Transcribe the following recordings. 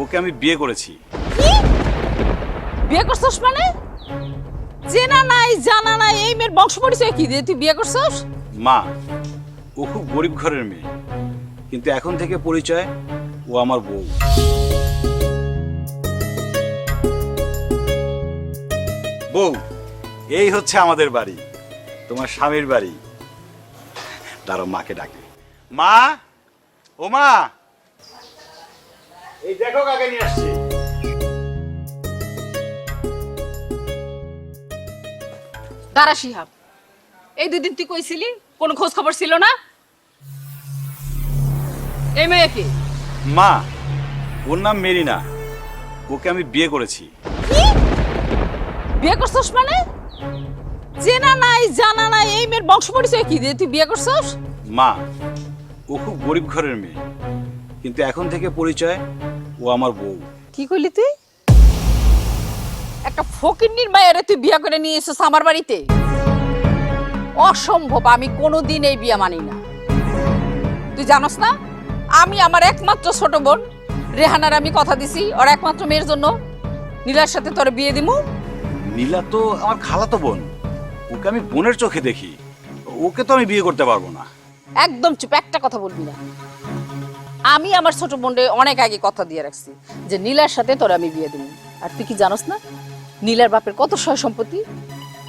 ওকে আমি বিয়ে করেছি। বিয়ে করছস মানে? চেনা নাই জানা নাই এই মেয়ের বংশ পরিচয় কি দিয়ে তুই বিয়ে করছস? মা ও খুব গরিব ঘরের মেয়ে কিন্তু এখন থেকে পরিচয় ও আমার বউ। বউ এই হচ্ছে আমাদের বাড়ি তোমার স্বামীর বাড়ি। দাঁড়ো মাকে ডাকে। মা ও মা! এই দেখো কাকে নিয়ে আসছি। দাঁড়া শিহাব এই দুদিন তুই কইছিলি কোনো খোঁজ খবর ছিল না? এই মেয়েকে মা ওর নাম মেরিনা। ওকে আমি বিয়ে করেছি। কি? বিয়ে করছস মানে? চেনা নাই জানা নাই এই মেয়ের বংশ পরিচয় কি দিয়ে তুই বিয়ে করছস? মা ও খুব গরিব ঘরের মেয়ে। কিন্তু এখন থেকে পরিচয় ও আমার বউ। কি কইলি তুই? একটা ফকিন্নির মায়েরে তুই বিয়ে করে নিয়ে এসেছিস আমার বাড়িতে? অসম্ভব আমি কোনোদিন এই বিয়ে মানি না। তুই জানোস না আমি আমার একমাত্র ছোট বোন। রেহানার আমি কথা দিছি ওর একমাত্র মেয়ের জন্য। নীলার সাথে তোর বিয়ে দিমু। নীলা তো আমার খালাতো বোন। ওকে আমি বোনের চোখে দেখি। ওকে তো আমি বিয়ে করতে পারব না। একদম চুপ একটা কথা বলবি না। আমি আমার ছোট বোনরে অনেক আগে কথা দিয়ে রাখছি যে নীলার সাথে তোর আমি বিয়ে দেবো। আর তুই কি জানোস না? নীলার বাপের কত সয় সম্পত্তি?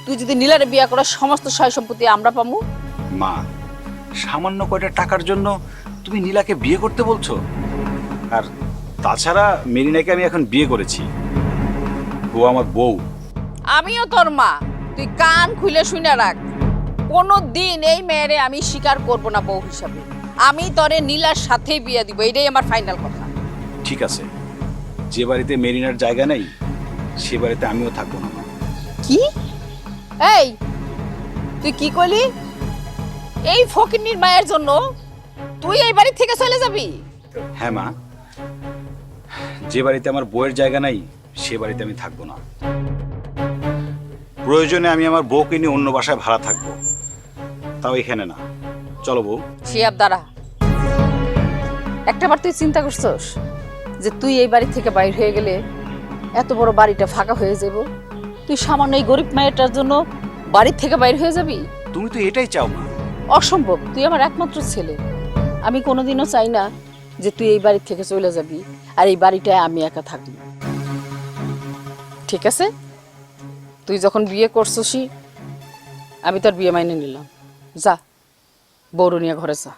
তুই যদি নীলারে বিয়ে করার সমস্ত সয় সম্পত্তি আমরা পামু? মা সামান্য কয়টা টাকার জন্য তুমি নীলাকে বিয়ে করতে বলছো? আর তাছাড়া মেরিনাকে আমি এখন বিয়ে করেছি। ও আমার বউ। আমিও তোর মা। তুই কান খুলে শুনে রাখ। কোনো দিন এই মেয়েরে আমি স্বীকার করব না বউ হিসাবে। আমি তোরে নীলার সাথেই বিয়ে দিব এটাই আমার ফাইনাল কথা। ঠিক আছে। যে বাড়িতে মেরিনার জায়গা নেই সে বাড়িতে আমিও থাকব না। কি? এই তুই কি করলি এই ফকিন্নির মায়ের জন্য তুই এই বাড়ি থেকে চলে যাবি? হ্যাঁ মা। যে বাড়িতে আমার বউয়ের জায়গা নাই সে বাড়িতে আমি থাকব না। প্রয়োজনে আমি আমার বউকে নিয়ে অন্য বাসায় ভাড়া থাকব। তাও এখানে না। চলো বউ। শিয়াব দ্বারা একটাবার তুই চিন্তা করছস যে তুই এই বাড়ি থেকে বাইর হয়ে গেলে এত বড় বাড়িটা ফাঁকা হয়ে যাব? তুই সামান্য এই গরিব মায়েরটার জন্য বাড়ি থেকে বাইর হয়ে যাবি? তুমি তো এটাই চাও মা। অসম্ভব তুই আমার একমাত্র ছেলে। আমি কোনোদিনও চাই না যে তুই এই বাড়ি থেকে চলে যাবি আর এই বাড়িটায় আমি একা থাকবি। ঠিক আছে? তুই যখন বিয়ে করছসই আমি তোর বিয়ে মাইনে নিলাম। যা। বৌরু নিয়ে ঘরে যা।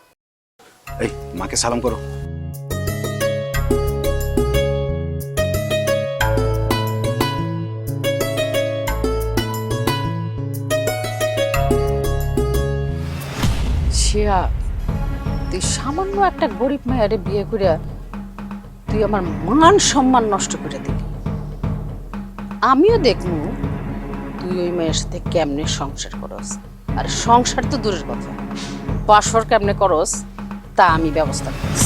এই মাকে সালাম করো। শিয়া তুই সামান্য একটা গরিব মায়েরে বিয়ে করে তুই আমার মান সম্মান নষ্ট করে দিলি। আমিও দেখব তুই ওই মেয়ের সাথে কেমনে সংসার করস। আর সংসার তো দূরের কথা। বাসর কেমনে করস তা আমি ব্যবস্থা করছি।